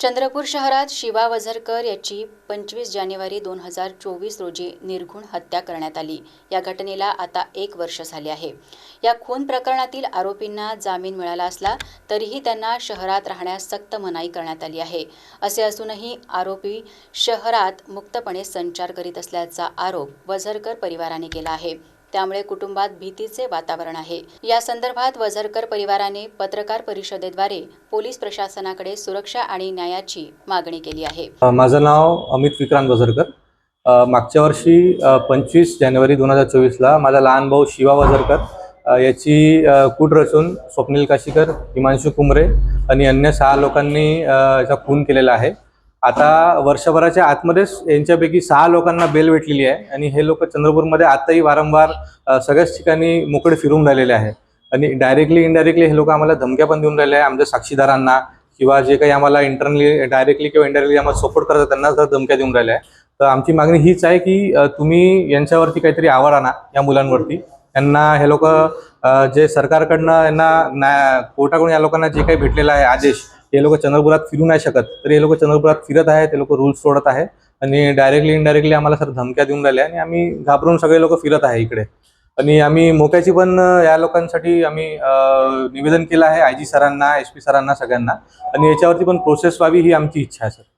चंद्रपूर शहरात शिवा वझरकर याची पंचवीस जानेवारी दोन हजार चोवीस रोजी निर्घुण हत्या करण्यात आली. या घटनेला आता एक वर्ष झाले आहे. या खून प्रकरणातील आरोपींना जामीन मिळाला असला तरीही त्यांना शहरात राहण्यास सक्त मनाई करण्यात आली आहे. असे असूनही आरोपी शहरात मुक्तपणे संचार करीत असल्याचा आरोप वझरकर परिवाराने केला आहे. त्यामुळे कुटुंबात भीतीचे वातावरण आहे. या संदर्भात वझरकर परिवाराने पत्रकार परिषदेद्वारे पोलीस प्रशासनाकडे सुरक्षा आणि न्यायाची मागणी केली आहे. माझं नाव अमित विक्रांत वझरकर. मागच्या वर्षी पंचवीस जानेवारी दोन हजार चोवीसला माझा लहान भाऊ शिवा वझरकर याची कूट रचून स्वप्नील काशीकर हिमांशू कुमरे आणि अन्य सहा लोकांनी याचा खून केलेला आहे. आता वर्षभराच्या आतमध्येच यांच्यापैकी सहा लोकांना बेल भेटलेली आहे आणि हे लोक चंद्रपूरमध्ये आताही वारंवार सगळ्याच ठिकाणी मोकळे फिरून राहिलेले आहे. आणि डायरेक्टली इनडायरेक्टली हे लोक आम्हाला धमक्या पण देऊन राहिले आहे. आमच्या साक्षीदारांना किंवा जे काही आम्हाला इंटरनली डायरेक्टली किंवा इनडायरेक्टली आम्हाला सपोर्ट करतात त्यांना जर धमक्या देऊन राहिल्या आहे. तर आमची मागणी हीच आहे की तुम्ही यांच्यावरती काहीतरी आवड आणा या मुलांवरती. यांना हे लोक जे सरकारकडनं यांना कोर्टाकडून या लोकांना जे काही भेटलेलं आहे आदेश हे लोक चंद्रपुरात फिरू नाही शकत. तर हे लोक चंद्रपुरात फिरत आहे ते लोक रूल्स सोडत आहे आणि डायरेक्टली इनडायरेक्टली आम्हाला सर धमक्या देऊन राहिल्या आणि आम्ही घाबरून सगळे लोक फिरत आहे इकडे. आणि आम्ही मोक्याची पण या लोकांसाठी आम्ही निवेदन केलं आहे आय जी सरांना एस पी सरांना सगळ्यांना. आणि याच्यावरती पण प्रोसेस व्हावी ही आमची इच्छा आहे सर.